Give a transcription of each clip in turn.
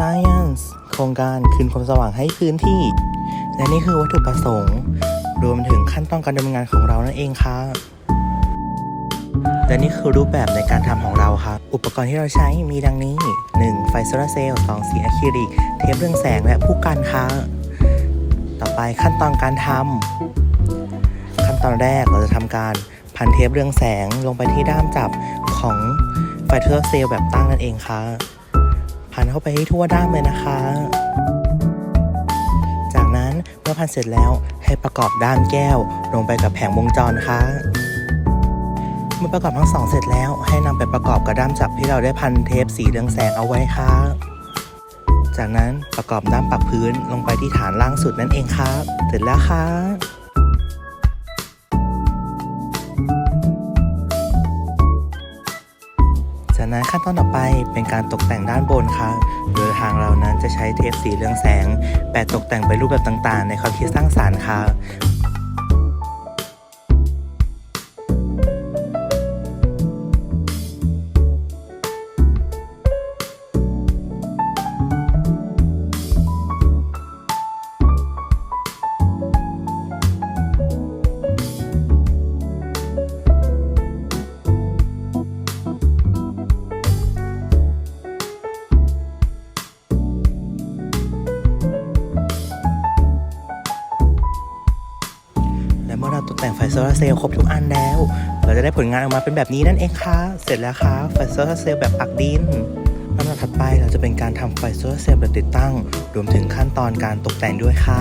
Science โครงการคืนความสว่างให้พื้นที่ และนี่คือวัตถุประสงค์ รวมถึงขั้นตอนการดำเนินงานของเรานั่นเองค่ะและนี่คือรูปแบบในการทำของเราครับ อุปกรณ์ที่เราใช้มีดังนี้ 1. ไฟโซลาร์เซลล์ 2. สีอะคริลิก เทปเรืองแสงและผู้กันค่ะ ต่อไปขั้นตอนการทำ ขั้นตอนแรกเราจะทำการพันเทปเรืองแสงลงไปที่ด้ามจับของไฟโซลาร์เซลล์แบบตั้งนั่นเองค่ะ พันเข้าไปให้ทั่วด้ามเลยนะคะ จากนั้นเมื่อพันเสร็จแล้วให้ประกอบด้ามแก้วลงไปกับแผงวงจรค่ะเมื่อประกอบทั้งสองเสร็จแล้วให้นำไปประกอบกับด้ามจับที่เราได้พันเทปสีเรืองแสงเอาไว้ค่ะ จากนั้นประกอบด้ามปักพื้นลงไปที่ฐานล่างสุดนั่นเองครับเสร็จแล้วค่ะ นั้นขั้นตอนต่อไปเป็นการตกแต่งด้านบนค่ะโดยทางเรานั้นจะใช้เทปสีเรืองแสงแปะตกแต่งไปรูปแบบต่างๆ ในความคิดสร้างสารรค์ค่ะ โซลาร์เซลล์ครบทุกอันแล้ว เราจะได้ผลงานออกมาเป็นแบบนี้นั่นเองค่ะ เสร็จแล้วค่ะไฟโซลาร์เซลล์แบบปักดินลำดับถัดไปเราจะเป็นการทำไฟโซลาร์เซลล์แบบติดตั้ง รวมถึงขั้นตอนการตกแต่งด้วยค่ะ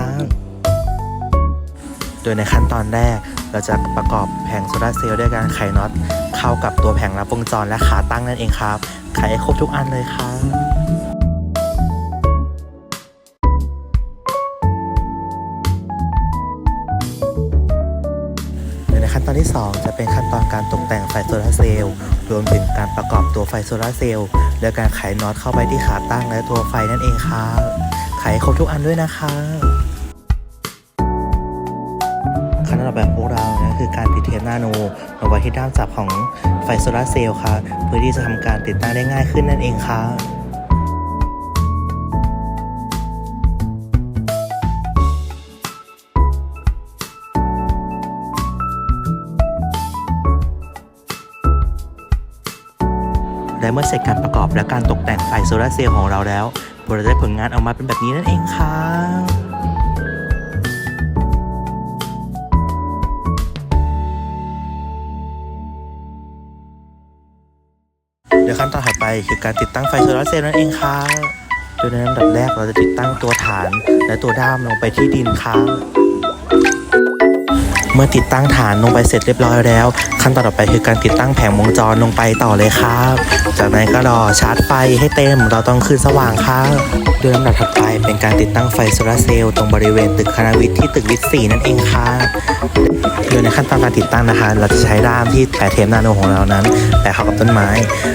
โดยในขั้นตอนแรกเราจะประกอบแผงโซลาร์เซลล์ด้วยการไขน็อตเข้ากับตัวแผงรับวงจรและขาตั้งนั่นเองครับ ไขครบทุกอันเลยค่ะ ขั้นตอนที่ 2 จะเป็นขั้นตอนการตกแต่งไฟโซลาร์เซลล์รวมถึงการประกอบตัวไฟโซลาร์เซลล์และการไขน็อตเข้าไปที่ขาตั้งและตัวไฟนั่นเองครับไขครบทุกอันด้วยนะคะขั้นตอนต่อไปของพวกเรานะคือการติดเทปนาโนลงไว้ที่ด้ามจับของไฟโซลาร์เซลล์ค่ะ เพื่อที่จะทำการติดตั้งได้ง่ายขึ้นนั่นเองค่ะ และเมื่อเสร็จการประกอบและการตกแต่งไฟโซลาร์เซลล์ของเราแล้วเราได้ผลงานออกมาเป็นแบบนี้นั่นเองค่ะเดี๋ยวขั้นตอนถัดไปคือการติดตั้งไฟโซลาร์เซลล์นั่นเองค่ะโดยในลำดับแรกเราจะติดตั้งตัวฐานและตัวด้ามลงไปที่ดินค่ะ มื่อติดตั้งฐานลงไปเสร็จเรียบร้อยแล้ว ขั้นตอนต่อไปคือการติดตั้งแผงวงจรลงไปต่อเลยครับ จากนั้นก็รอชาร์จไฟให้เต็ม เราต้องคืนสว่างครับโดยลำดับถัดไปเป็นการติดตั้งไฟโซลาเซลล์ตรงบริเวณตึกคณะวิทย์ที่ตึกวิทย์สี่นั่นเองครับโดยในขั้นตอนการติดตั้งนะคะ เราจะใช้ด้ามที่แปะเทปนาโนของเรานั้นแปะเข้ากับต้นไม้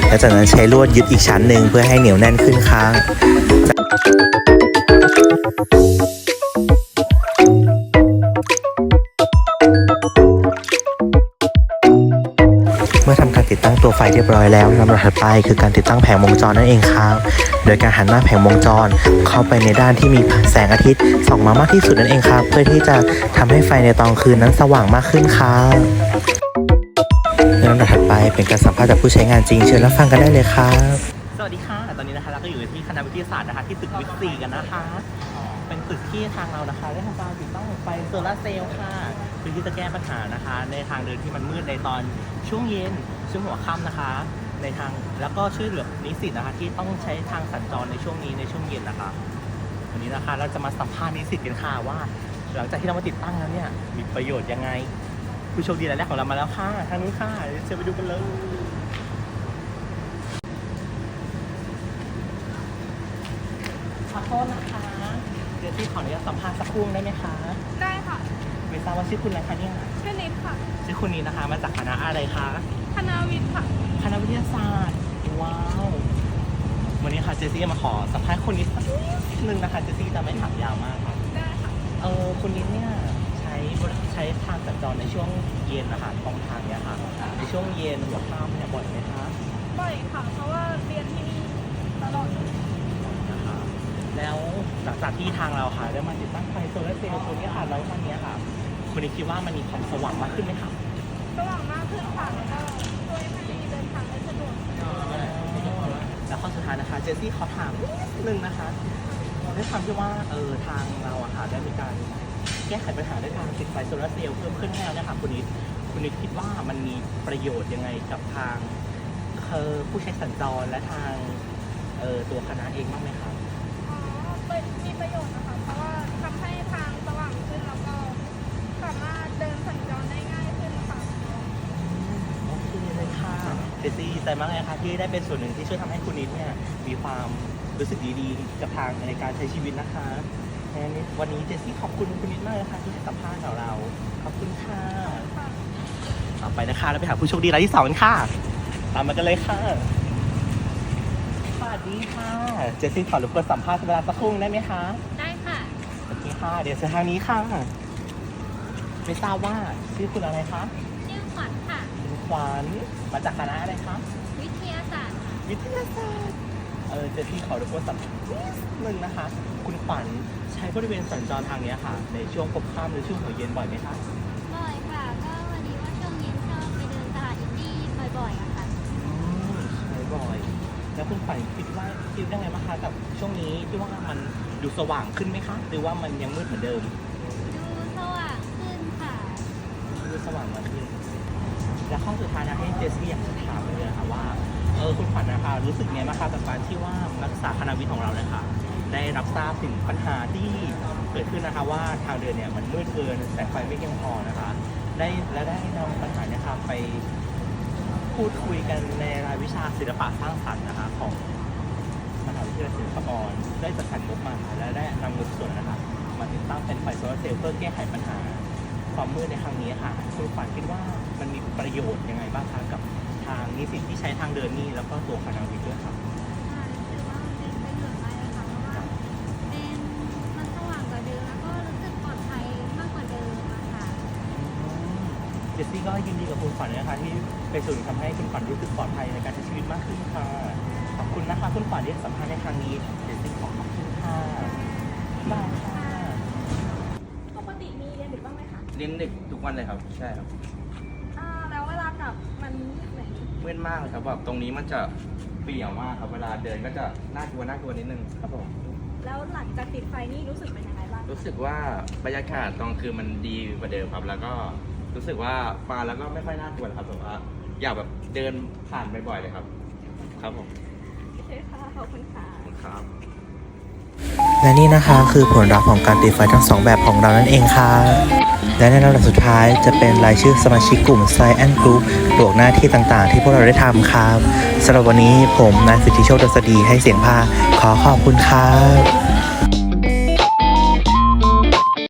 และจากนั้นใช้ลวดยึดอีกชั้นหนึ่งเพื่อให้เหนียวแน่นขึ้นครับ เมื่อทำการติดตั้งตัวไฟเรียบร้อยแล้วลำดับถัดไปคือการติดตั้งแผงวงจรนั่นเองครับ โดยการหันหน้าแผงวงจร เข้าไปในด้านที่มีแสงอาทิตย์ส่องมามากที่สุดนั่นเองครับ เพื่อที่จะทำให้ไฟในตอนคืนนั้นสว่างมากขึ้นครับในลำดับถัดไปเป็นการสัมภาษณ์จากผู้ใช้งานจริงเชิญรับฟังกันได้เลยครับ สวัสดีค่ะ ตอนนี้นะคะเราก็อยู่ที่คณะวิทยาศาสตร์นะคะที่ตึกวิทย์สี่กันนะคะ เป็นตึกที่ทางเรานะคะได้ทำการติดตั้งไฟโซลาร์เซลล์ค่ะ พื่อที่จะแก้ปัญหานะคะ ในทางเดินที่มันมืดในตอนช่วงเย็นช่วงหัวค่ำนะคะ ในทางแล้วก็ช่วยเหลือนิสิตนะคะ ที่ต้องใช้ทางสัญจรในช่วงนี้ในช่วงเย็นนะคะ วันนี้นะคะเราจะมาสัมภาษณ์นิสิตกันค่ะว่า หลังจากที่เรามาติดตั้งแล้วเนี่ยมีประโยชน์ยังไง ผู้โชคดีรายแรกของเรามาแล้วค่ะทางนู้นค่ะเดี๋ยวเชิญไปดูกันเลยขอโทษนะคะเดี๋ยวที่ขออนุญาตสัมภาษณ์สักครู่ได้ไหมคะ ได้ค่ะ ไม่ทราบว่าชื่อคุณอะไรคะเนี่ยชื่อนิดค่ะ ชื่อคุณนี้นะคะ มาจากคณะอะไรคะคณะวิทย์ค่ะ คณะวิทยาศาสตร์ ว้าว วันนี้ค่ะเจสซี่มาขอสัมภาษณ์คุณนิดสักนิดนึงนะคะเจสซี่จะไม่ถามยาวมากค่ะได้ค่ะ เออคุณนิดเนี่ยใช้บริใช้ทางสัญจรในช่วงเย็นนะคะตรงทางเนี่ยค่ะ ในช่วงเย็นหัวค่ำเนี่ยบ่อยไหมคะบ่อยค่ะ เพราะว่าเรียนที่นี่ตลอดเลยนะคะหลังจากที่ทางเราค่ะได้มาติดตั้งไฟโซลาร์เซลล์ตัวนี้ค่ะแล้ววันนี้ค่ะ คุณนิกคิดว่ามันมีความสว่างมากขึ้นไหมคะสว่างมากขึ้นค่ะแล้วก็ช่วยให้เดินทางได้สะดวกแล้วข้อสุดท้ายนะคะ เจสซี่ขอถามนิดนึงนะคะด้วยความที่ว่าเออทางเราอะค่ะได้มีการแก้ไขปัญหาด้วยการติดไฟโซลาร์เซลล์เพิ่มขึ้นให้แล้วเนะคะคุณนิดคุณนิดคิดว่ามันมีประโยชน์ยังไงกับทางเออผู้ใช้สัญจรและทางเออตัวคณะเองบ้างไหมคะอ๋อเป็นมีประโยชน์นะคะเพราะว่าทำให้ทางสว่างขึ้นแล้วก็ สามารถเดินสัญจรได้ง่ายขึ้นค่ะ โอเคเลยค่ะเจสซี่ดีใจมากเลยนะคะที่ได้เป็นส่วนหนึ่งที่ช่วยทำให้คุณนิดเนี่ยมีความรู้สึกดีๆ กับทางในการใช้ชีวิตนะคะงั้นวันนี้เจสซี่ขอบคุณคุณนิดมากเลยค่ะที่ให้สัมภาษณ์กับเรา ขอบคุณค่ะค่ะต่อไปนะคะเราไปหาผู้โชคดีรายที่สองกันค่ะ ตามมากันเลยค่ะ สวัสดีค่ะ เจสซี่ขอรบกวนสัมภาษณ์เวลาสักครู่ได้ไหมคะได้ค่ะ โอเคค่ะ เดี๋ยวเชิญทางนี้ค่ะ ไม่ทราบว่าชื่อคุณอะไรคะชื่อขวัญค่ะคุณขวัญมาจากคณะอะไรคะวิทยาศาสตร์ค่ะวิทยาศาสตร์เออเจสซี่ขอรบกวนสัมภาษณ์นิดนึงนะคะ คุณขวัญใช้บริเวณสัญจรทางเนี้ยค่ะ ในช่วงพบค่ำหรือช่วงหัวเย็นบ่อยไหมคะบ่อยค่ะ ก็วันนี้ว่าช่วงเย็นชอบไปเดินตลาดอินดี้บ่อยๆอะค่ะอืมใช้บ่อย แล้วคุณขวัญคิดว่าคิดยังไงบ้างคะกับช่วงนี้ที่ว่ามันดูสว่างขึ้นไหมคะ หรือว่ามันยังมืดเหมือนเดิม ดูสว่างขึ้นค่ะ ดู สว่างมากขึ้นแล้วข้อสุดท้ายนะให้เจสซี่อยากจะถามเลยนะคะว่าเออคุณขวัญนะคะรู้สึกไงบ้างคะกับการที่ว่านักศึกษาคณะวิทย์ของเราเนี่ยค่ะ ได้รับทราบถึงปัญหาที่เกิดขึ้นนะคะว่าทางเดินเนี่ยมันมืดเกินแสงไฟไม่เพียงพอนะคะ ได้และได้นำปัญหาเนี่ยค่ะไปพูดคุยกันในรายวิชาศิลปะสร้างสรรค์นะคะของมหาวิทยาลัยศิลปากรได้จัดสรรงบมาและได้นำเงินส่วนนะคะมาติดตั้งเป็นไฟโซลาร์เซลล์เพื่อแก้ไขปัญหา ความมืดในครั้งนี้ค่ะคุณขวัญคิดว่ามันมีประโยชน์ยังไงบ้างคะกับทางนิสิตที่ใช้ทางเดินนี่แล้วก็ตัวคณะวิทย์ด้วยครับค่ะรู้สึกว่ามันเป็นประโยชน์มากเลยค่ะเพราะว่าเป็นมันสว่างกว่าเดิมแล้วก็รู้สึกปลอดภัยมากกว่าเดิมอะค่ะเจสซี่ก็ยินดีกับคุณขวัญนะคะที่เป็นส่วนหนึ่งทำให้คุณขวัญรู้สึกปลอดภัยในการใช้ชีวิตมากขึ้นค่ะขอบคุณนะคะคุณขวัญที่ให้สัมภาษณ์ในครั้งนี้เจสซี่ขอขอบคุณค่ะบ๊ายบายค่ะ ปกติมีเรียนดึกบ้างไหมคะ เรี ยนดึกทุกวันเลยครับ ใช่ครับอ่าแล้วเวลากลับมันมืดไหมมืดมากเลยครับแบบตรงนี้มันจะเปลี่ยวมากครับเวลาเดินก็จะน่ากลัวน่ากลัวนิดนึงครับผมแล้วหลังจากติดไฟนี่รู้สึกเป็นยังไงบ้างรู้สึกว่าบรรยากาศตอนคืนมันดีกว่าเดิมครับ แล้วก็รู้สึกว่ามาแล้วก็ไม่ค่อยน่ากลัวแล้วครับแบบว่าอยากแบบเดินผ่านบ่อยๆเลยครับ ครับผมโอเคค่ะขอบคุณค่ะขอบคุณครับ และนี่นะคะคือผลลัพธ์ของการติดไฟทั้งสองแบบของเรานั่นเองค่ะ และในลำดับสุดท้ายจะเป็นรายชื่อสมาชิกกลุ่ม Science Group บวกหน้าที่ต่างๆ ที่พวกเราได้ทำครับสำหรับวันนี้ผมนายสิทธิโชคดศดีให้เสียงภาคขอขอบคุณครับ